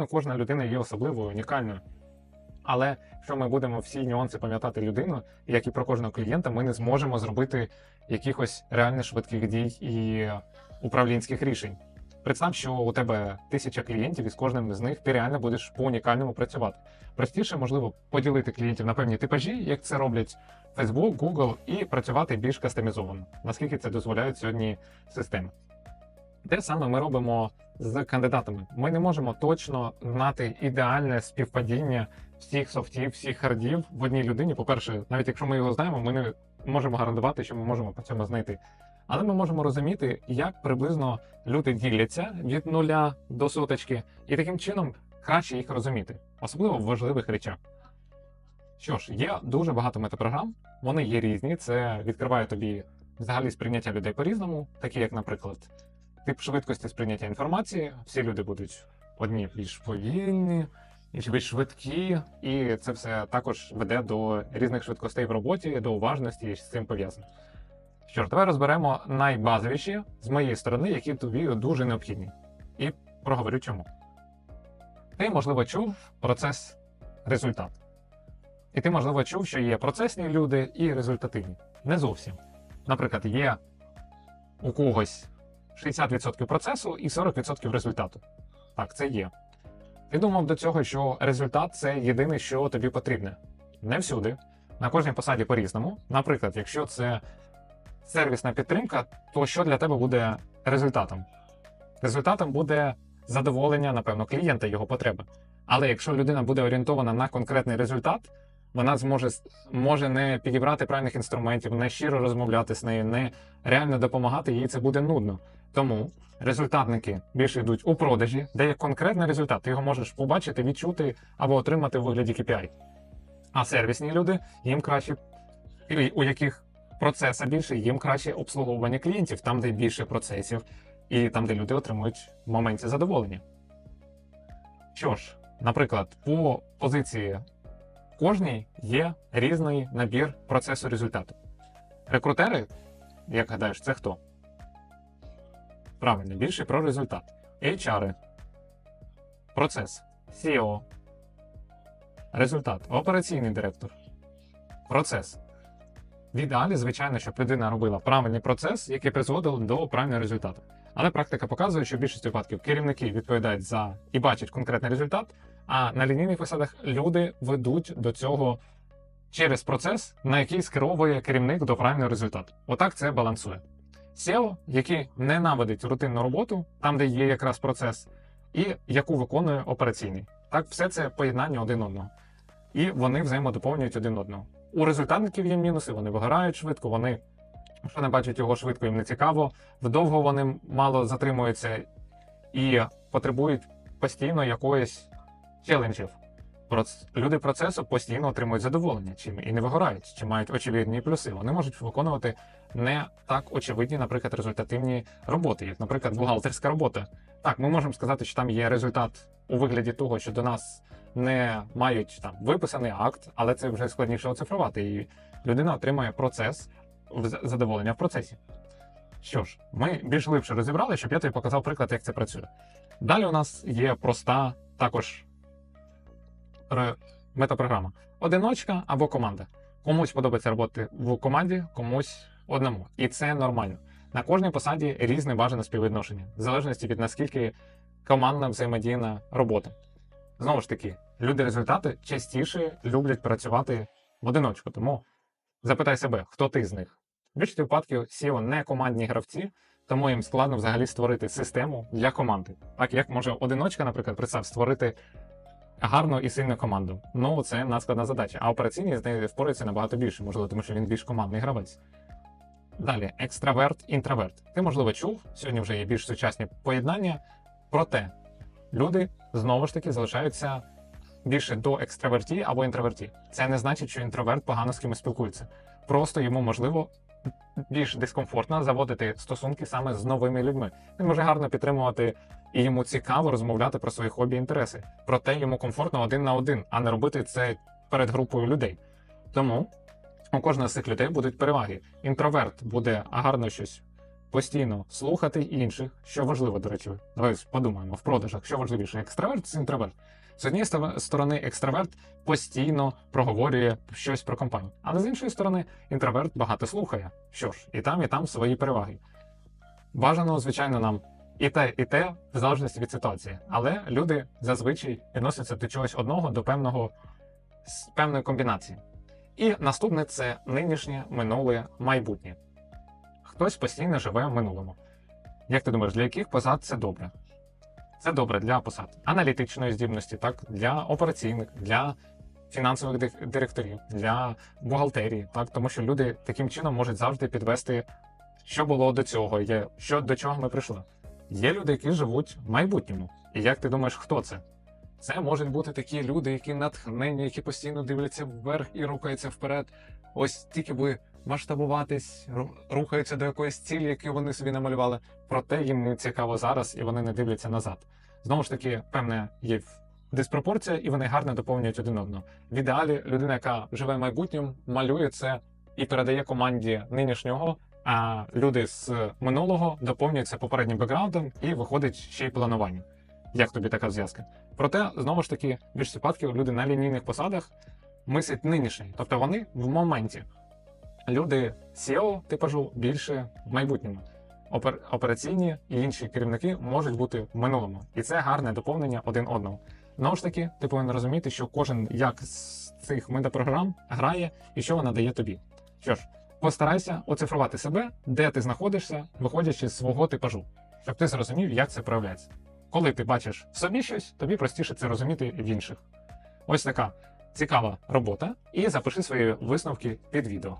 Ну, кожна людина є особливою, унікальною. Але якщо ми будемо всі нюанси пам'ятати людину, як і про кожного клієнта, ми не зможемо зробити якихось реально швидких дій і управлінських рішень. Представ, що у тебе тисяча клієнтів, і з кожним з них ти реально будеш по унікальному працювати. Простіше, можливо, поділити клієнтів на певні типажі, як це роблять Facebook, Google, і працювати більш кастомізовано, наскільки це дозволяють сьогодні системи. Те саме ми робимо з кандидатами. Ми не можемо точно знати ідеальне співпадіння всіх софтів, всіх хардів в одній людині. По-перше, навіть якщо ми його знаємо, ми не можемо гарантувати, що ми можемо по цьому знайти. Але ми можемо розуміти, як приблизно люди діляться від нуля до соточки, і таким чином краще їх розуміти, особливо в важливих речах. Що ж, є дуже багато метапрограм, вони є різні. Це відкриває тобі взагалі сприйняття людей по-різному, такі як, наприклад, тип швидкості сприйняття інформації. Всі люди будуть одні більш повільні, інші більш швидкі, і це все також веде до різних швидкостей в роботі, до уважності і з цим пов'язано. Що ж, давай розберемо найбазовіші з моєї сторони, які тобі дуже необхідні. І проговорю чому. Ти, можливо, чув процес результат. І ти, можливо, чув, що є процесні люди і результативні. Не зовсім. Наприклад, є у когось 60% процесу і 40% результату. Так, це є. Ти думав до цього, що результат це єдине, що тобі потрібне. Не всюди. На кожній посаді по-різному. Наприклад, якщо це сервісна підтримка, то що для тебе буде результатом? Результатом буде задоволення, напевно, клієнта його потреби. Але якщо людина буде орієнтована на конкретний результат, вона зможе може не підібрати правильних інструментів, не щиро розмовляти з нею, не реально допомагати, їй це буде нудно. Тому результатники більше йдуть у продажі, де є конкретний результат. Ти його можеш побачити, відчути або отримати в вигляді KPI. А сервісні люди їм краще, у яких процеса більше, їм краще обслуговування клієнтів, там, де більше процесів, і там, де люди отримують в моменті задоволення. Що ж, наприклад, по позиції кожній є різний набір процесу результату. Рекрутери, як гадаєш, це хто? Правильно, більше про результат. HR, процес, SEO, результат, операційний директор, процес. В ідеалі, звичайно, щоб людина робила правильний процес, який призводив до правильного результату. Але практика показує, що в більшості випадків керівники відповідають за і бачать конкретний результат, а на лінійних посадах люди ведуть до цього через процес, на який скеровує керівник до правильного результату. Отак це балансує. SEO, який ненавидить рутинну роботу, там, де є якраз процес, і яку виконує операційний. Так, все це поєднання один одного. І вони взаємодоповнюють один одного. У результатників є мінуси, вони вигорають швидко, вони, якщо не бачать його швидко, їм не цікаво, вдовго вони мало затримуються і потребують постійно якоїсь челенджів. Люди процесу постійно отримують задоволення чим і не вигорають, чи мають очевидні плюси. Вони можуть виконувати не так очевидні, наприклад, результативні роботи, як, наприклад, бухгалтерська робота. Так, ми можемо сказати, що там є результат у вигляді того, що до нас не мають там виписаний акт, але це вже складніше оцифрувати, і людина отримує процес задоволення в процесі. Що ж, ми більш глибше розібрали, щоб я тобі показав приклад, як це працює. Далі у нас є проста також метапрограма: одиночка або команда. Комусь подобається роботи в команді, комусь одному. І це нормально. На кожній посаді різне бажане співвідношення, в залежності від наскільки командна взаємодійна робота. Знову ж таки, люди результати частіше люблять працювати в одиночку. Тому запитай себе, хто ти з них. В більшості випадків SEO не командні гравці, тому їм складно взагалі створити систему для команди. Так як може одиночка, наприклад, представ створити гарну і сильну команду. Ну, це надскладна задача. А операційний з нею впорається набагато більше, можливо, тому що він більш командний гравець. Далі, екстраверт, інтроверт. Ти, можливо, чув, сьогодні вже є більш сучасні поєднання. Проте люди знову ж таки залишаються більше до екстраверті або інтроверті. Це не значить, що інтроверт погано з кимось спілкується. Просто йому можливо більш дискомфортно заводити стосунки саме з новими людьми. Він може гарно підтримувати і йому цікаво розмовляти про свої хобі і інтереси. Проте йому комфортно один на один, а не робити це перед групою людей. Тому у кожного з цих людей будуть переваги. Інтроверт буде гарно щось постійно слухати інших, що важливо, до речі, давай подумаємо в продажах, що важливіше, екстраверт чи інтроверт. З однієї сторони, екстраверт постійно проговорює щось про компанію, але з іншої сторони, інтроверт багато слухає. Що ж, і там, і там свої переваги. Бажано, звичайно, нам і те, і те, в залежності від ситуації. Але люди зазвичай відносяться до чогось одного, до певного певної комбінації. І наступне це нинішнє, минуле, майбутнє. Хтось постійно живе в минулому. Як ти думаєш, для яких посад це добре? Це добре для посад аналітичної здібності, так, для операційних, для фінансових директорів, для бухгалтерії, так, тому що люди таким чином можуть завжди підвести, що було до цього, є, що до чого ми прийшли. Є люди, які живуть в майбутньому. І як ти думаєш, хто це? Це можуть бути такі люди, які натхнені, які постійно дивляться вверх і рухаються вперед. Ось тільки би масштабуватись, рухаються до якоїсь цілі, яку вони собі намалювали. Проте їм не цікаво зараз, і вони не дивляться назад. Знову ж таки, певне є диспропорція, і вони гарно доповнюють один одного. В ідеалі людина, яка живе майбутнім, малює це і передає команді нинішнього. А люди з минулого доповнюються попереднім бекграундом і виходить ще й планування. Як тобі така зв'язка? Проте, знову ж таки, в більшості випадків люди на лінійних посадах мислять нинішній, тобто вони в моменті. Люди SEO типажу більше в майбутньому. Опер- операційні і інші керівники можуть бути в минулому, і це гарне доповнення один одного. Знову ж таки, ти повинен розуміти, що кожен як з цих медіапрограм грає і що вона дає тобі. Що ж, постарайся оцифрувати себе, де ти знаходишся, виходячи з свого типажу, щоб ти зрозумів, як це проявляється. Коли ти бачиш в собі щось, тобі простіше це розуміти в інших. Ось така цікава робота, і запиши свої висновки під відео.